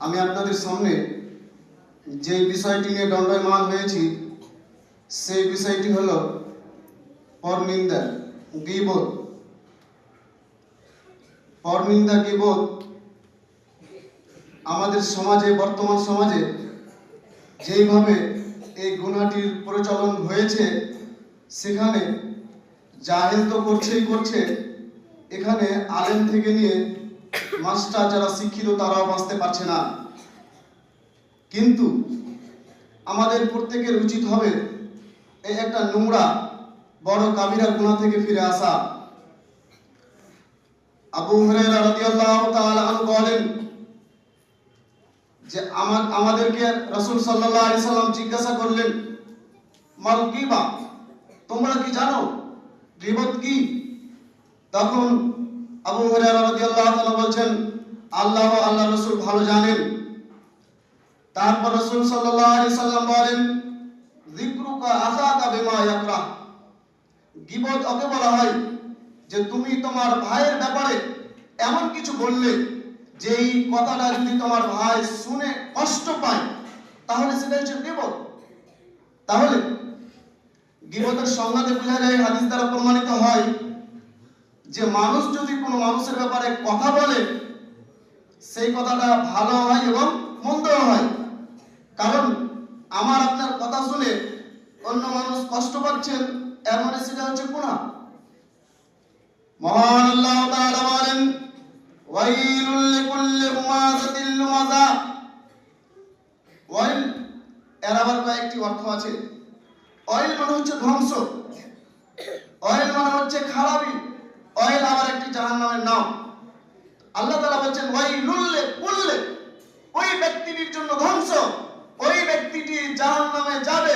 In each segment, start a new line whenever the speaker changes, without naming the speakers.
আমি আপনাদের সামনে যে বিষয়টি নিয়ে দণ্ডায়মান হয়েছি, সেই বিষয়টি হলো পরনিন্দা গিবত। পরনিন্দা গিবত আমাদের সমাজে, বর্তমান সমাজে যেইভাবে এই গুণাটির প্রচলন হয়েছে, সেখানে জাহেল তো করছেই করছে, এখানে আলেম থেকে নিয়ে মাস্টার যারা শিক্ষিত তারাও বাঁচতে পারছে না। কিন্তু আমাদের প্রত্যেকের উচিত হবে এই একটা নোংরা, বড় কাবিরা গুণা থেকে ফিরে আসা। আবু বলেন যে, আমার, আমাদেরকে রাসূল সাল্লাম জিজ্ঞাসা করলেন, মাল গীবা, তোমরা কি জানো, গীবত কি? তখন আবু হুরায়রা রাদিয়াল্লাহু তাআলা বলছেন, আল্লাহ ও আল্লাহ রাসূল ভালো জানেন। তারপর রাসূল সাল্লাল্লাহু আলাইহি সাল্লাম বলেন, যিকরুকা আখাকা বিমা ইয়াকরাহ। গীবত ওকে বলা হয় যে, তুমি তোমার ভাইয়ের ব্যাপারে এমন কিছু বললে যে, এই কথাটা যদি তোমার ভাই শুনে কষ্ট পায়, তাহলে সেটা হচ্ছে গীবত। তাহলে গীবতের সংজ্ঞাতে বোঝা যায়, হাদিস দ্বারা প্রমাণিত হয় যে মানুষ যদি কোনো মানুষের ব্যাপারে কথা বলে, সেই কথাটা ভালো হয় এবং মন্দও হয়। কারণ আমার আপনার কথা শুনে অন্য মানুষ কষ্ট পাচ্ছেন, এর মানে সেটা হচ্ছে গুণা মহান আল্লাহ তাআলা বলেন, ওয়াইলুল লিকুল্লি হুমাযাতিল লুমাযা ওয়াইল, এর আবার কয়েকটি অর্থ আছে। অয়েল মানে হচ্ছে ধ্বংস। অয়েল মানে হচ্ছে খারাপি একটি জাহান্নামের নাম। আল্লাহ তাআলা বলছেন, ওয়াইলুল কুল্লি ওই ব্যক্তিটির জন্য ধ্বংস। ওই ব্যক্তিটি জাহান্নামে যাবে,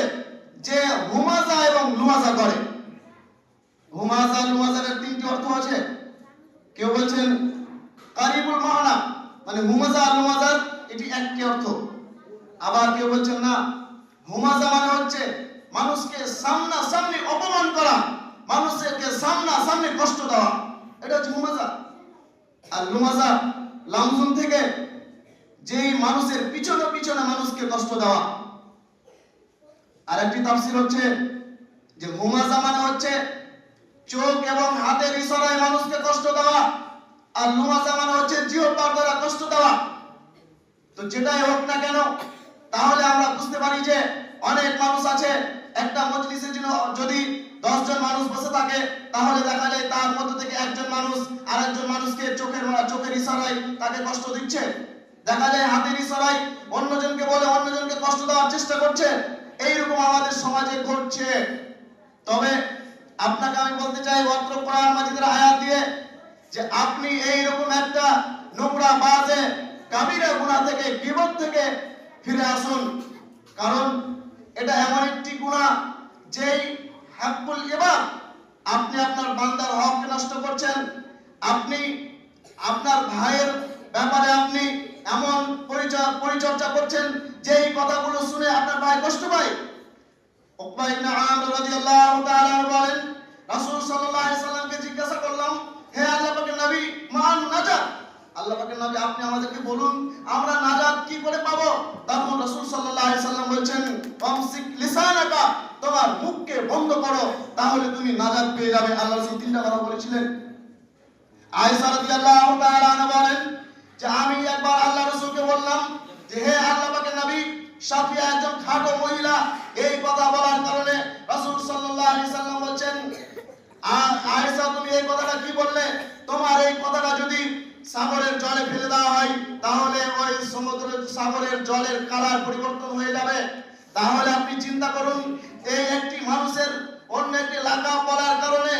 যে হুমাজা এবং লুমাজা করে। হুমাজা তিনটি অর্থ আছে। কেউ বলছেন, কারিবুল মানা মানে হুমাজা লুমাজার, এটি একটি অর্থ। আবার কেউ বলছেন, না, হুমাজা মানে হচ্ছে মানুষকে সামনা সামনে অপমান করা মানুষকে সামনা সামনে কষ্ট দেওয়া। এটা হচ্ছে হুমাজা আর লুমাজা লামজুম থেকে যেই মানুষের পিছনে পিছনে মানুষকে কষ্ট দেওয়া। আর একটি তাফসির হচ্ছে যে হুমাজা মানে হচ্ছে চোখ এবং হাতের ইশারায় মানুষকে কষ্ট দেওয়া। আর লুমাজা মানে হচ্ছে জিহ্বার দ্বারা কষ্ট দেওয়া। তো যেটাই হোক না কেন, তাহলে আমরা বুঝতে পারি যে অনেক মানুষ আছে, একটা মজলিসে জন্য যদি দশজন মানুষ বসে থাকে, তাহলে দেখা যায় তার মধ্যে থেকে একজন মানুষ আরেকজন মানুষকে চোখের চোখের ইশারায় তাকে কষ্ট দিচ্ছে। দেখা যায় হাতের ইশারায় অন্যজনকে বলে অন্যজনকে কষ্ট দেওয়ার চেষ্টা করছে। এইরকম আমাদের সমাজে ঘটছে। তবে আপনাকে আমি বলতে চাই, অত্র কোরআন মাজিদের আয়াত দিয়ে যে আপনি এই রকম একটা নোংরা, বাজে কাবিরা গুনাহ থেকে বিপদ থেকে ফিরে আসুন। কারণ এটা এমন একটি গুনাহ যেই হাক্কুল ইবাদ, আপনি আপনার বান্দার হক নষ্ট করছেন। আপনি আপনার ভাইয়ের ব্যাপারে আপনি এমন পরিচর্যা করছেন যে এই কথাগুলো শুনে আপনার ভাই কষ্ট পায়। উকবা ইবনে আমির রাদিয়াল্লাহু তাআলা বলেন, রাসূল সাল্লাল্লাহু আলাইহি সাল্লামকে জিজ্ঞাসা করলাম, হে আল্লাহ পাকের নবী, মান নাজা আল্লাহ পাকের নবী, আপনি আমাদেরকে বলুন, আমরা নাজাত বন্ধ করো, তাহলে তুমি নাজাত পেয়ে যাবে। আল্লাহ রাসূল তিনটা কথা বলেছিলেন। আয়েশা রাদিয়াল্লাহু তাআলা আনহা বলেন যে, আমি একবার আল্লাহ রাসূলকে বললাম যে, হে আল্লাহ পাকের নবী, সাফিয়া একজন খাটো মহিলা, এই কথা বলার কারণে রাসূল সাল্লাল্লাহু আলাইহি সাল্লাম বলছেন, আ- আয়েশা, তুমি এই কথাটা কি বললে? তোমার এই কথাটা যদি সাগরের জলে ফেলে দেওয়া হয়, তাহলে ওই সমুদ্রের সাগরের জলের কালার পরিবর্তন হয়ে যাবে। তাহলে আপনি চিন্তা করুন, এই একটি মানুষের অন্য একটি লাকাব বলার কারণে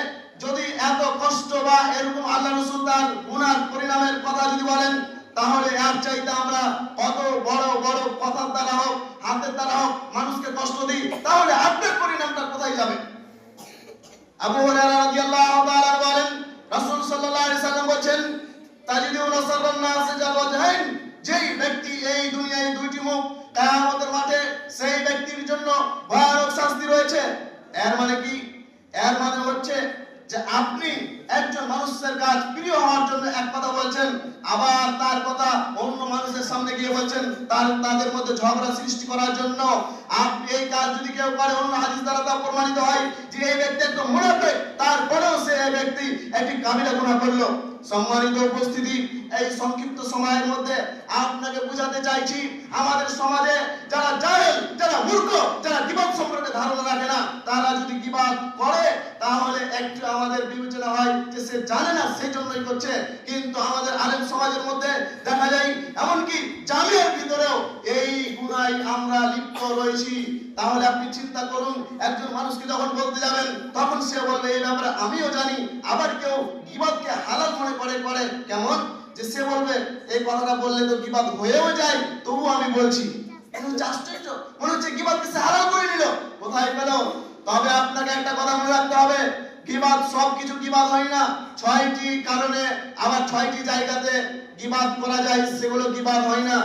যদি এত কষ্ট বা এরকম আল্লাহ রসুল তার গুনার পরিণামের কথা যদি বলেন, তাহলে এর চাইতে আমরা কত বড় বড় কথার দ্বারা হোক, হাতের দ্বারা হোক মানুষকে কষ্ট দিই, তাহলে আপনার পরিণামটা কোথায় যাবে? আবু যেই ব্যক্তি এই দুনিয়ায় দুইটি মুখ, কিয়ামতের মাঠে সেই ব্যক্তির জন্য ভয়ানক শাস্তি রয়েছে। এর মানে কি? এর মানে হচ্ছে যে আপনি একজন মানুষের কাজ প্রিয় হওয়ার জন্য এক কথা বলছেন, আবার তার কথা অন্য মানুষের সামনে গিয়ে বলছেন, তার, তাদের মধ্যে ঝগড়া সৃষ্টি করার জন্য। আপনি এই কাজ যদি কেউ করে, অন্য হাদিস দ্বারা তা প্রমাণিত হয় যে এই ব্যক্তি একটু মুনাফিক তারপরেও সে এই ব্যক্তি একটি কাবিরা গুনাহ করল। সম্মানিত উপস্থিতি, এই সংক্ষিপ্ত সময়ের মধ্যে আপনাকে বোঝাতে চাইছি, আমাদের সমাজে যারা জাহেল, যারা মূর্খ, যারা গিবত সম্পর্কে ধারণা রাখে না, তারা যদি গিবাদ করে একটু আমাদের বিবেচনা হয় যে সে জানে না সেই জন্যই করছে। কিন্তু আমাদের আলেম সমাজের মধ্যে দেখা যায়, এমনকি জামিয়ার ভিতরেও এই গুনায় আমরা লিপ্ত রয়েছি। তাহলে আপনি চিন্তা করুন, একজন মানুষকে যখন বলতে যাবেন, তখন সে বলবে, এই ব্যাপারে আমিও জানি, আবার কেউ গিবাদকে হালাল মনে করে করে কেমন? যে সে বলবে, এই কথাটা বললে তো গিবাদ হয়েও যায় তবু আমি বলছি। আশ্চর্য মনে হচ্ছে গিবাদকে সে হালাল করে নিল। কোথায় পেল? তবে আপনাকে একটা কথা মনে রাখতে হবে। গিবাদ সব কিছু গিবাদ হয় না? ছয়টি কারণে আবার ছয়টি জায়গাতে গিবাদ করা যায়, সেগুলো গিবাদ হয় না?